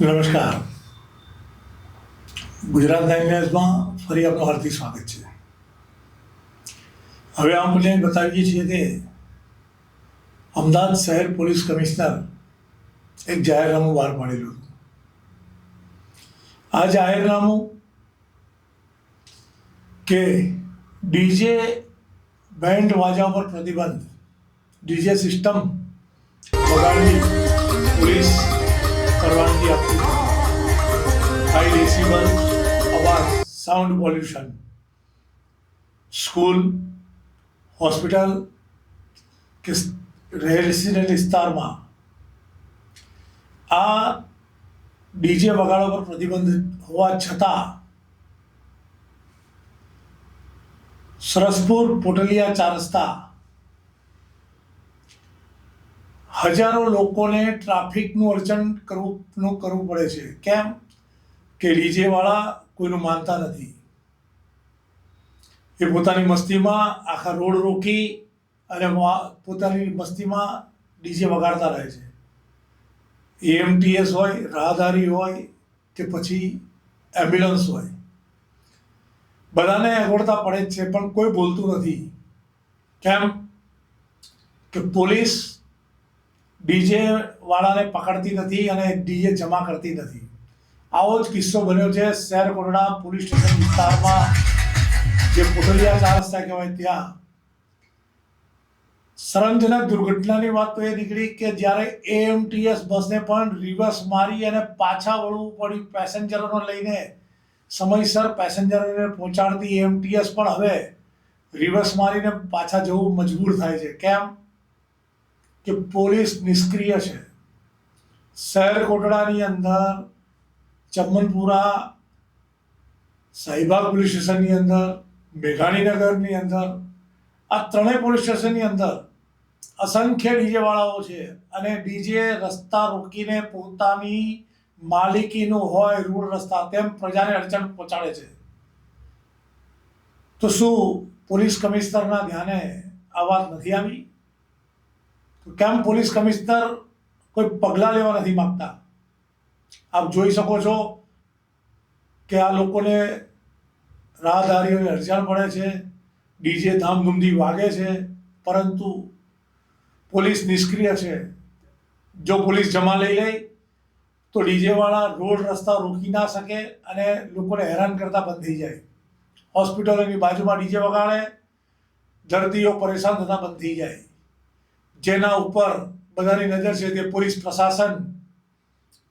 નમસ્કાર. ગુજરાત નાઇન ફરી આપનું હાર્દિક સ્વાગત છે. હવે આપણે બતાવીએ છીએ કે અમદાવાદ શહેર પોલીસ કમિશનર એક જાહેરનામું બહાર પાડેલું હતું. આ જાહેરનામું કે ડીજે બેન્ડ વાજા પર પ્રતિબંધ, ડીજે સિસ્ટમ વગાડવી પોલીસ પરવાનગી આપતી હાઈ ડેસિબલ અવાજ સાઉન્ડ પોલ્યુશન સ્કૂલ હોસ્પિટલ કે રેસિડેન્ટ વિસ્તારમાં આ ડીજે વગાડવા પર પ્રતિબંધ હોવા છતાં સરસપુર પોટલિયા ચાર રસ્તા હજારો લોકોને ટ્રાફિકનું અડચણ કરવું કરવું પડે છે. કેમ? કે ડીજેવાળા કોઈનું માનતા નથી. એ પોતાની મસ્તીમાં આખા રોડ રોકી અને પોતાની મસ્તીમાં ડીજે વગાડતા રહે છે. એએમટીએસ હોય, રાહદારી હોય, કે પછી એમ્બ્યુલન્સ હોય. બધાને અગવડતા પડે જ છે, પણ કોઈ બોલતું નથી. કેમ? કે પોલીસ ડીજે વાળાને પકડતી નથી અને ડીજે જમા કરતી નથી. આવો જ કિસ્સો બન્યો છે શહેર કોટડા પોલીસ સ્ટેશન વિસ્તારમાં, જે પોટલિયા ચાર રસ્તા કહેવાય ત્યાં. સરંજનક દુર્ઘટનાની વાત તો એ નીકળી કે જ્યારે એએમટીએસ બસને પણ રિવર્સ મારી અને પાછા વળવું પડ્યું પેસેન્જરોને લઈને, સમયસર પેસેન્જરોને પહોંચાડતી એએમટીએસ પણ હવે રિવર્સ મારીને પાછા જવું મજબૂર થાય છે. કેમ? કે પોલીસ નિષ્ક્રિય છે. શહેર કોટડાની અંદર ચમનપુરા સાહીબાગ પોલીસ સ્ટેશનની અંદર, મેઘાણીનગરની અંદર, આ ત્રણેય પોલીસ સ્ટેશનની અંદર અસંખ્ય ડીજેવાળાઓ છે અને ડીજે રસ્તા રોકીને પોતાની માલિકીનું હોય રોડ રસ્તા તેમ પ્રજાને અડચણ પહોંચાડે છે. તો શું પોલીસ કમિશનરના ધ્યાને આ વાત નથી આવી? કેમ પોલીસ કમિશનર કોઈ પગલાં લેવા નથી માગતા. આપ જોઈ શકો છો કે આ લોકોને રાહદારીઓને અડચણ પડે છે, ડીજે ધામધૂમથી વાગે છે, પરંતુ પોલીસ નિષ્ક્રિય છે. જો પોલીસ જમા લઈ લે, તો ડીજેવાળા રોડ રસ્તા રોકી ના શકે અને લોકોને હેરાન કરતા બંધ થઈ જાય. હોસ્પિટલોની બાજુમાં ડીજે વગાડે, દર્દીઓ પરેશાન થતા બંધ થઈ જાય. જેના ઉપર બધાની નજર છે તે પોલીસ પ્રશાસન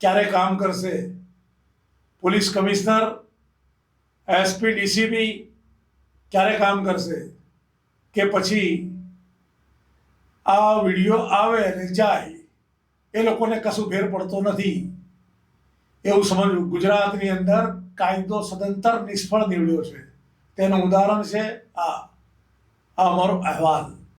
ક્યારે કામ કરશે? પોલીસ કમિશનર, એસપી, ડીસીપી ક્યારે કામ કરશે? કે પછી આ વીડિયો આવે અને જાય, એ લોકોને કશું ફેર પડતો નથી. એવું સમજવું ગુજરાતની અંદર કાયદો સદંતર નિષ્ફળ નીવડ્યો છે. તેનું ઉદાહરણ છે આ અમારો અહેવાલ.